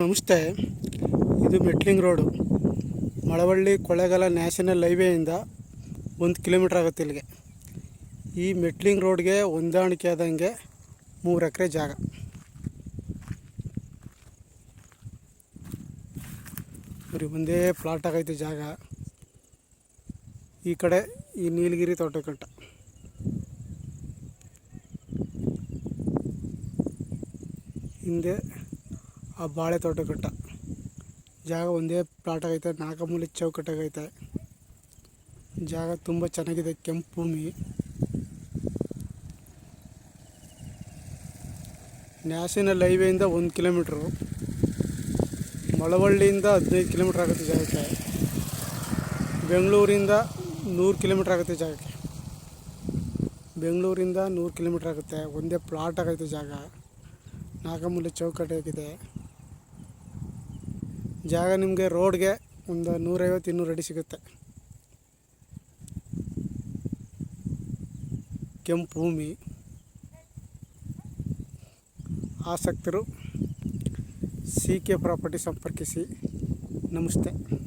ನಮಸ್ತೆ, ಇದು metalling road. Malavalli Kollegal national ಹೈವೇಯಿಂದ ಒಂದು ಕಿಲೋಮೀಟ್ರ್ ಆಗುತ್ತೆ ಇಲ್ಲಿಗೆ. ಈ ಮೆಟ್ಲಿಂಗ್ ರೋಡ್ಗೆ ಹೊಂದಾಣಿಕೆ ಆದಂಗೆ ಮೂರು ಎಕರೆ ಜಾಗ. ಬರೀ ಒಂದೇ ಪ್ಲಾಟ್ ಆಗೈತೆ ಜಾಗ. ಈ ಕಡೆ ಈ ನೀಲಗಿರಿ ತೋಟಕಂಟ ಹಿಂದೆ ಆ ಬಾಳೆ ತೋಟಕಟ್ಟ. ಜಾಗ ಒಂದೇ ಪ್ಲಾಟ್ ಆಗೈತೆ ನಾಲ್ಕು ಮೂಲೆ ಚೌಕಟ್ಟಾಗೈತೆ. ಜಾಗ ತುಂಬ ಚೆನ್ನಾಗಿದೆ, ಕೆಂಪು ಭೂಮಿ. ನ್ಯಾಷನಲ್ ಹೈವೇಯಿಂದ ಒಂದು ಕಿಲೋಮೀಟ್ರು. ಮಳವಳ್ಳಿಯಿಂದ ಹದಿನೈದು ಕಿಲೋಮೀಟ್ರ್ ಆಗುತ್ತೆ ಜಾಗಕ್ಕೆ. ಬೆಂಗಳೂರಿಂದ ನೂರು ಕಿಲೋಮೀಟ್ರ್ ಆಗುತ್ತೆ ಜಾಗಕ್ಕೆ. ಬೆಂಗಳೂರಿಂದ ನೂರು ಕಿಲೋಮೀಟ್ರ್ ಆಗುತ್ತೆ, ಒಂದೇ ಪ್ಲಾಟ್ ಆಗೈತೆ ಜಾಗ. ನಾಗಮೂಲೆ ಮೂಲೆ ಚೌಕಟ್ಟಾಗಿದೆ. ಜಾಗ ನಿಮಗೆ ರೋಡ್ಗೆ ಒಂದು ನೂರೈವತ್ತು, ಇನ್ನೂರು ಅಡಿ ಸಿಗುತ್ತೆ. ಕೆಂಪು ಭೂಮಿ. ಆಸಕ್ತರು ಸಿ ಕೆ ಪ್ರಾಪರ್ಟಿ ಸಂಪರ್ಕಿಸಿ. ನಮಸ್ತೆ.